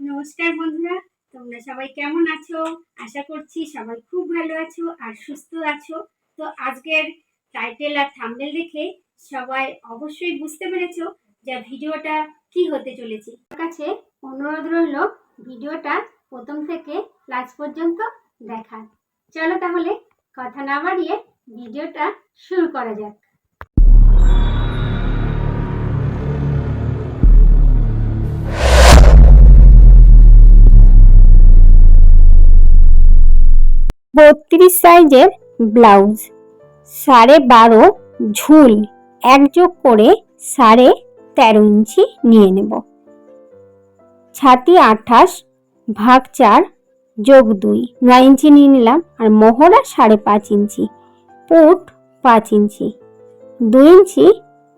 নমস্কার বন্ধুরা, তোমরা সবাই কেমন আছো? আশা করছি সবাই খুব ভালো আছো আর সুস্থ আছো। তো আজকের টাইটেল আর থাম্বনেল দেখে সবাই অবশ্যই বুঝতে পেরেছ যে ভিডিওটা কি হতে চলেছে। কাছে অনুরোধ রইল ভিডিওটা প্রথম থেকে লাস্ট পর্যন্ত দেখার। চলো তাহলে কথা না বাড়িয়ে ভিডিওটা শুরু করা যাক। বত্রিশ সাইজের ব্লাউজ। সাড়ে বারো ঝুল একযোগ করে সাড়ে তেরো ইঞ্চি নিয়ে নেব। ছাতি আঠাশ, ভাগ চার, যোগ দুই, নয় ইঞ্চি নিয়ে নিলাম। আর মোহরা সাড়ে পাঁচ ইঞ্চি, পুট পাঁচ ইঞ্চি। দুই ইঞ্চি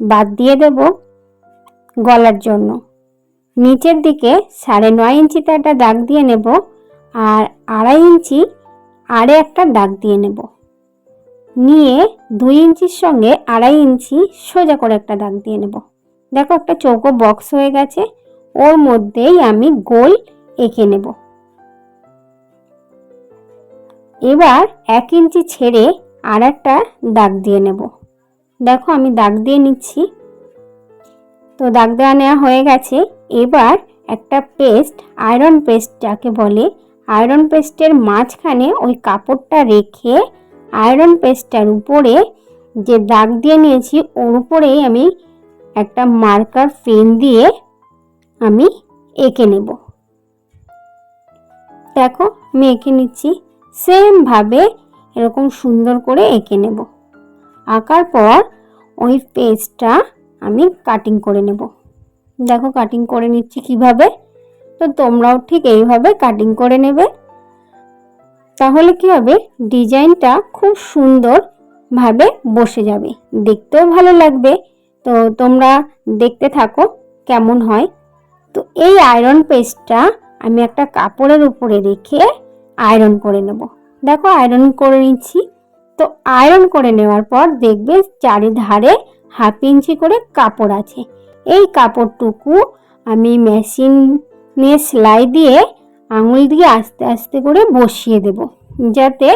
বাদ দিয়ে দেব গলার জন্য। নিচের দিকে সাড়ে নয় ইঞ্চিতে একটা দাগ দিয়ে নেব। আর আড়াই ইঞ্চি আরে একটা দাগ দিয়ে নেব। নিয়ে দুই ইঞ্চির সঙ্গে আড়াই ইঞ্চি সোজা করে একটা দাগ দিয়ে নেব। দেখো একটা চৌকো বক্স হয়ে গেছে, ওর মধ্যেই আমি গোল এঁকে নেব। এবার এক ইঞ্চি ছেড়ে আর একটা দাগ দিয়ে নেব। দেখো আমি দাগ দিয়ে নিচ্ছি। তো দাগ দেওয়া নেওয়া হয়ে গেছে। এবার একটা পেস্ট, আয়রন পেস্ট যাকে বলে আয়রন পেস্টের মাঝখানে ওই কাপড়টা রেখে আয়রন পেস্টটার উপরে যে দাগ দিয়ে নিয়েছি, ওর উপরেই আমি একটা মার্কার পেন দিয়ে আমি এঁকে নেব। দেখো, আমি এঁকে নিচ্ছি। সেমভাবে এরকম সুন্দর করে এঁকে নেব। আঁকার পর ওই পেজটা আমি কাটিং করে নেব। দেখো, কাটিং করে নিচ্ছি কীভাবে। তো তোমরাও ঠিক এইভাবে কাটিং করে নেবে। তাহলে কি হবে? ডিজাইনটা খুব সুন্দরভাবে বসে যাবে। দেখতেও ভালো লাগবে। তো তোমরা দেখতে থাকো কেমন হয়। তো এই আয়রন পেস্টটা আমি একটা কাপড়ের উপরে রেখে আয়রন করে নেব। দেখো আয়রন করে নিচ্ছি। তো আয়রন করে নেওয়ার পর দেখবে চারিধারে হাফ ইঞ্চি করে কাপড় আছে। এই কাপড়টুকু আমি মেশিন নিয়ে সেলাই দিয়ে আঙুল দিয়ে আস্তে আস্তে করে বসিয়ে দেব, যাতে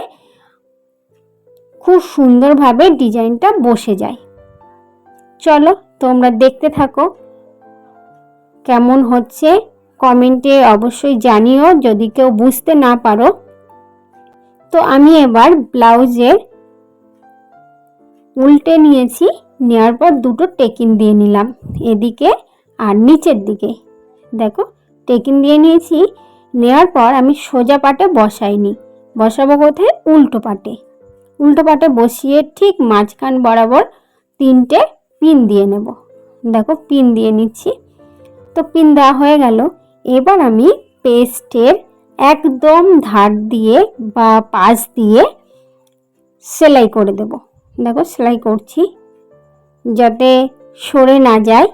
খুব সুন্দরভাবে ডিজাইনটা বসে যায়। চলো তোমরা দেখতে থাকো কেমন হচ্ছে। কমেন্টে অবশ্যই জানিও যদি কেউ বুঝতে না পারো। তো আমি এবার ব্লাউজের উল্টে নিয়েছি, নেওয়ার পর দুটো টেকিন দিয়ে নিলাম, এদিকে আর নিচের দিকে। দেখো টেকিন দিয়ে নিয়েছি। নেওয়ার পর আমি সোজা পাটে বসাইনি। বসাবো কোথায়? উল্টো পাটে। উল্টো পাটে বসিয়ে ঠিক মাঝখান বরাবর তিনটে পিন দিয়ে নেব। দেখো, পিন দিয়ে নিচ্ছি। তো পিন দেওয়া হয়ে গেল। এবার আমি পেস্টের একদম ধার দিয়ে বা পাশ দিয়ে সেলাই করে দেব। দেখো, সেলাই করছি। যাতে সরে না যায়।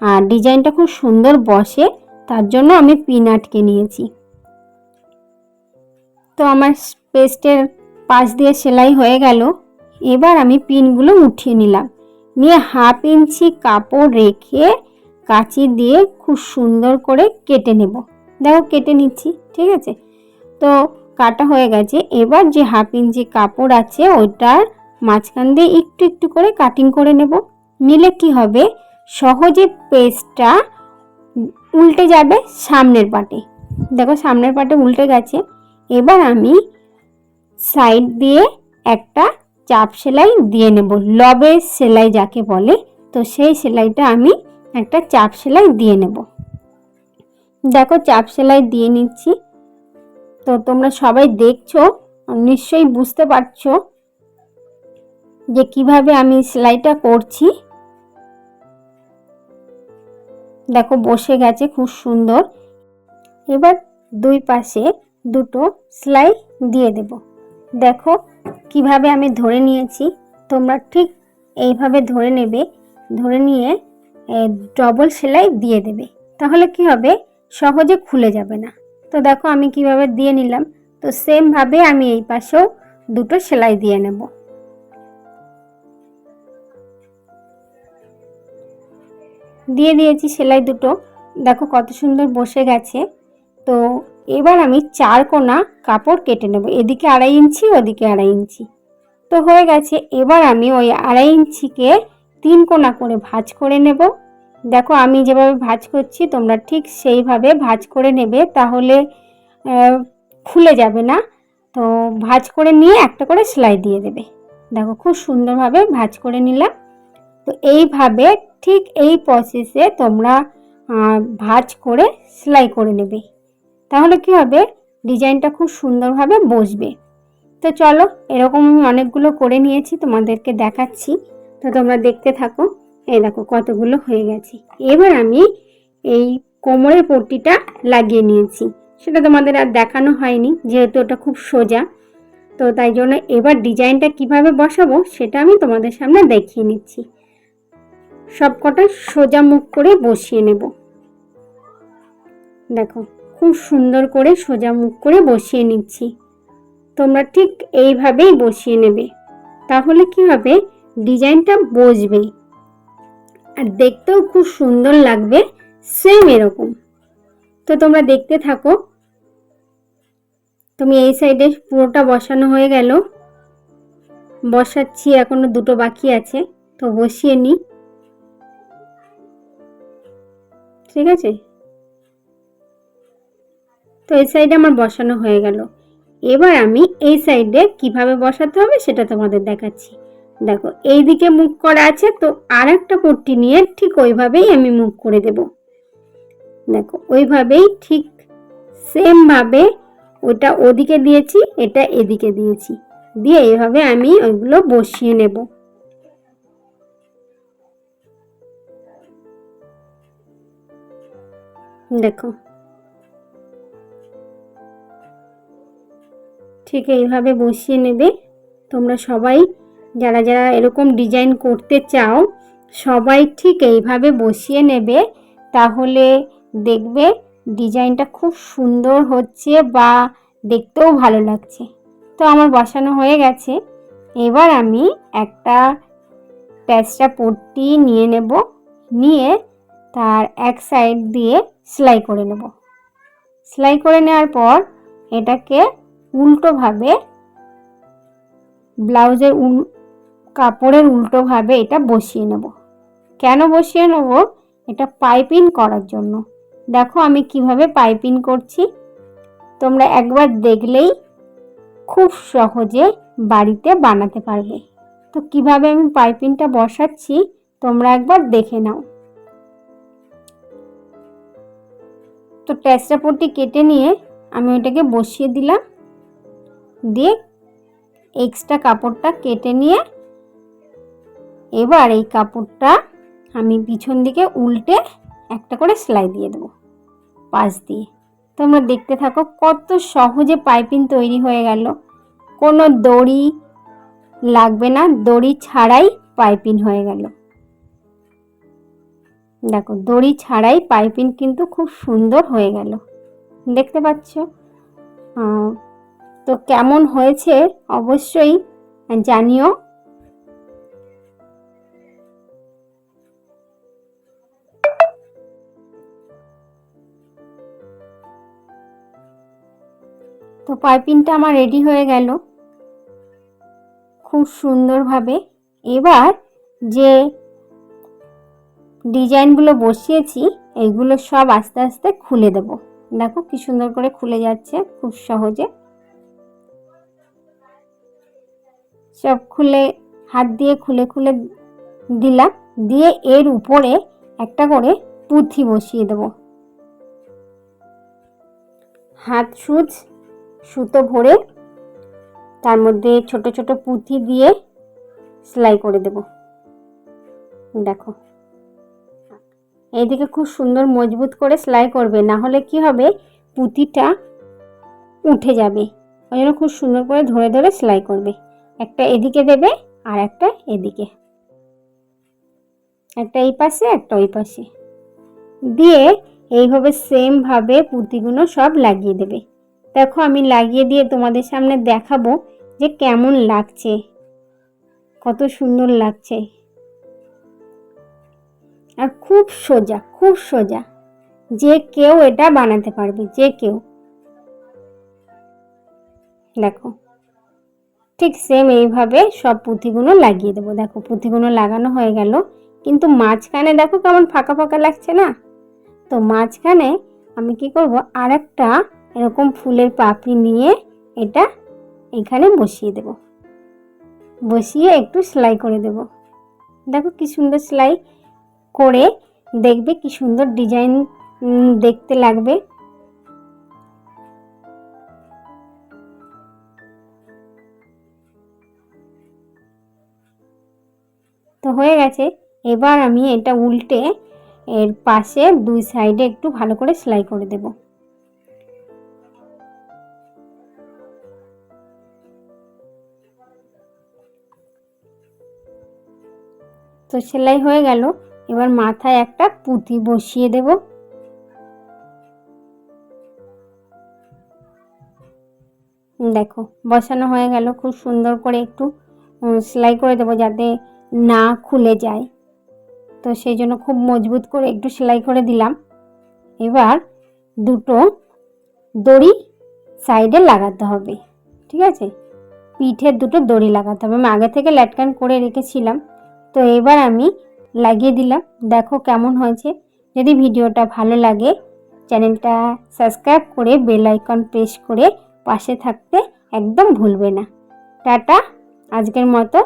আর ডিজাইনটা খুব সুন্দর বসে। তার জন্য আমি পিন আটকে নিয়েছি। তো আমার পেস্টের পাশ দিয়ে সেলাই হয়ে গেল। এবার আমি পিনগুলো উঠিয়ে নিলাম। নিয়ে হাফ ইঞ্চি কাপড় রেখে কাঁচি দিয়ে খুব সুন্দর করে কেটে নেব। দেখো কেটে নিচ্ছি, ঠিক আছে? তো কাটা হয়ে গেছে। এবার যে হাফ ইঞ্চি কাপড় আছে, ওইটার মাঝখান দিয়ে একটু একটু করে কাটিং করে নেব। নিলে কি হবে? সহজে পেস্টটা উল্টে যাবে সামনের পাটে। দেখো সামনের পাটে উল্টে গেছে। এবার আমি সাইড দিয়ে একটা চাপ সেলাই দিয়ে নেব। লবের সেলাই যাকে বলে, তো সেই সেলাইটা আমি একটা চাপ সেলাই দিয়ে নেব। দেখো চাপ সেলাই দিয়ে নিচ্ছি। তো তোমরা সবাই দেখছ, নিশ্চয়ই বুঝতে পারছ যে কীভাবে আমি সেলাইটা করছি। দেখো বসে গেছে খুব সুন্দর। এবার দুই পাশে দুটো সেলাই দিয়ে দেব। দেখো কীভাবে আমি ধরে নিয়েছি, তোমরা ঠিক এইভাবে ধরে নেবে, ধরে নিয়ে ডবল সেলাই দিয়ে দেবে। তাহলে কি হবে? সহজে খুলে যাবে না। তো দেখো আমি কীভাবে দিয়ে নিলাম। তো সেমভাবে আমি এই পাশেও দুটো সেলাই দিয়ে নেব। দিয়ে দিয়েছি সেলাই দুটো। দেখো কত সুন্দর বসে গেছে। তো এবার আমি চার কোনা কাপড় কেটে নেব। এদিকে আড়াই ইঞ্চি, ওদিকে আড়াই ইঞ্চি। তো হয়ে গেছে, এবার আমি ওই আড়াই ইঞ্চিকে তিন কোনা করে ভাঁজ করে নেব। দেখো আমি যেভাবে ভাঁজ করছি, তোমরা ঠিক সেইভাবে ভাঁজ করে নেবে, তাহলে খুলে যাবে না। তো ভাঁজ করে নিয়ে একটা করে সেলাই দিয়ে দেবে। দেখো খুব সুন্দরভাবে ভাঁজ করে নিলাম। তো এইভাবে ঠিক এই প্রসেসে তোমরা ভাঁজ করে সেলাই করে নেবে। তাহলে কি হবে? ডিজাইনটা খুব সুন্দরভাবে বসবে। তো চলো, এরকম আমি অনেকগুলো করে নিয়েছি, তোমাদেরকে দেখাচ্ছি। তো তোমরা দেখতে থাকো। এই দেখো কতগুলো হয়ে গেছে। এবার আমি এই কোমরের পট্টিটা লাগিয়ে নিয়েছি। সেটা তোমাদের আর দেখানো হয়নি, যেহেতু ওটা খুব সোজা। তো তাই জন্য এবার ডিজাইনটা কীভাবে বসাবো, সেটা আমি তোমাদের সামনে দেখিয়ে নিচ্ছি। সব কটা সোজা মুখ করে বসিয়ে নেব। দেখো, খুব সুন্দর করে সোজা মুখ করে বসিয়ে নিচ্ছি। তোমরা ঠিক এইভাবেই বসিয়ে নেবে। তাহলে কি হবে? ডিজাইনটা বসবে আর দেখতেও খুব সুন্দর লাগবে সেম এরকম। তো তোমরা দেখতে থাকো। তুমি এই সাইডে পুরোটা বসানো হয়ে গেল। বসাচ্ছি, এখনও দুটো বাকি আছে। তো বসিয়ে নিই। ঠিক আছে? তো এই সাইডে আমার বসানো হয়ে গেল। এবার আমি এই সাইডে কীভাবে বসাতে হবে সেটা তোমাদের দেখাচ্ছি। দেখো এই দিকে মুখ করা আছে, তো আর একটা পট্টি নিয়ে ঠিক ওইভাবেই আমি মুখ করে দেব। দেখো, ওইভাবেই ঠিক সেমভাবে ওটা ওদিকে দিয়েছি, এটা এদিকে দিয়েছি। দিয়ে এইভাবে আমি ওইগুলো বসিয়ে নেব। দেখো। ঠিক এইভাবে বসিয়ে নেবে। তোমরা সবাই যারা যারা এরকম ডিজাইন করতে চাও, সবাই ঠিক এইভাবে বসিয়ে নেবে। তাহলে দেখবে ডিজাইনটা খুব সুন্দর হচ্ছে বা দেখতেও ভালো লাগছে। তো আমার বসানো হয়ে গেছে। এবার আমি একটা প্যাচটা পট্টি নিয়ে নেব। নিয়ে তার এক সাইড দিয়ে সেলাই করে নেব। সেলাই করে নেওয়ার পর এটাকে উল্টোভাবে ব্লাউজের উল, কাপড়ের উল্টোভাবে এটা বসিয়ে নেব। কেন বসিয়ে নেব? এটা পাইপিং করার জন্য। দেখো আমি কীভাবে পাইপিং করছি। তোমরা একবার দেখলেই খুব সহজে বাড়িতে বানাতে পারবে। তো কীভাবে আমি পাইপিংটা বসাচ্ছি, তোমরা একবার দেখে নাও। তো ট্যাচটা পট্টি কেটে নিয়ে আমি ওইটাকে বসিয়ে দিলাম। দিয়ে এক্সট্রা কাপড়টা কেটে নিয়ে এবার এই কাপড়টা আমি পিছন দিকে উল্টে একটা করে সেলাই দিয়ে দেবো পাশ দিয়ে। তোমরা দেখতে থাকো কত সহজে পাইপিং তৈরি হয়ে গেল। কোনো দড়ি লাগবে না, দড়ি ছাড়াই পাইপিং হয়ে গেল। দেখো, দড়ি ছাড়াই পাইপিং কিন্তু খুব সুন্দর হয়ে গেল। দেখতে পাচ্ছ? তো কেমন হয়েছে অবশ্যই জানিও। তো পাইপিংটা আমার রেডি হয়ে গেল। খুব সুন্দরভাবে। এবার যে ডিজাইনগুলো বসিয়েছি, এইগুলো সব আস্তে আস্তে খুলে দেব। দেখো কি সুন্দর করে খুলে যাচ্ছে, খুব সহজে। সব খুলে, হাত দিয়ে খুলে খুলে দিলাম, দিয়ে এর উপরে একটা করে পুঁথি বসিয়ে দেব। হাত সুচ, সুতো ভরে তার মধ্যে ছোট ছোট পুঁথি দিয়ে সেলাই করে দেব। দেখো। এইদিকে খুব সুন্দর মজবুত করে সেলাই করবে, না হলে কি হবে? পুঁতিটা উঠে যাবে। ওই জন্য খুব সুন্দর করে ধরে ধরে সেলাই করবে। একটা এদিকে দেবে আর একটা এদিকে। একটা এই পাশে, একটা ওই পাশে। দিয়ে এইভাবে সেমভাবে পুঁতিগুলো সব লাগিয়ে দেবে। দেখো আমি লাগিয়ে দিয়ে তোমাদের সামনে দেখাবো যে কেমন লাগছে, কত সুন্দর লাগছে। আর খুব সোজা খুব সোজা। যে কেউ এটা বানাতে পারবে, যে কেউ। দেখো, ঠিক সেম এইভাবে সব পুঁথিগুলো লাগিয়ে দেবো। দেখো, পুঁথিগুলো লাগানো হয়ে গেল, কিন্তু মাঝখানে দেখো কেমন ফাঁকা ফাঁকা লাগছে না? তো মাঝখানে আমি কি করব আর একটা এরকম ফুলের পাপড়ি নিয়ে এটা এখানে বসিয়ে দেব। বসিয়ে একটু সেলাই করে দেব। দেখো কি সুন্দর সেলাই। করে দেখবে কি সুন্দর ডিজাইন দেখতে লাগবে। তো হয়ে গেছে। এবার আমি এটা উল্টে এর পাশে দুই সাইডে একটু ভালো করে সেলাই করে দেব। তো সেলাই হয়ে গেল। এবার মাথায় একটা পুঁতি বসিয়ে দেব। দেখো, বসানো হয়ে গেল, খুব সুন্দর করে একটু সেলাই করে দেবো যাতে না খুলে যায়। তো সেই জন্য খুব মজবুত করে একটু সেলাই করে দিলাম। এবার দুটো দড়ি সাইডে লাগাতে হবে, ঠিক আছে? পিঠের দুটো দড়ি লাগাতে হবে। আমি আগে থেকে ল্যাটকান করে রেখেছিলাম। তো এবার আমি লাগিয়ে দিলাম। দেখো কেমন হয়েছে। যদি ভিডিওটা ভালো লাগে, চ্যানেলটা সাবস্ক্রাইব করে বেল আইকন প্রেস করে পাশে থাকতে একদম ভুলবে না। টাটা, আজকের মতো।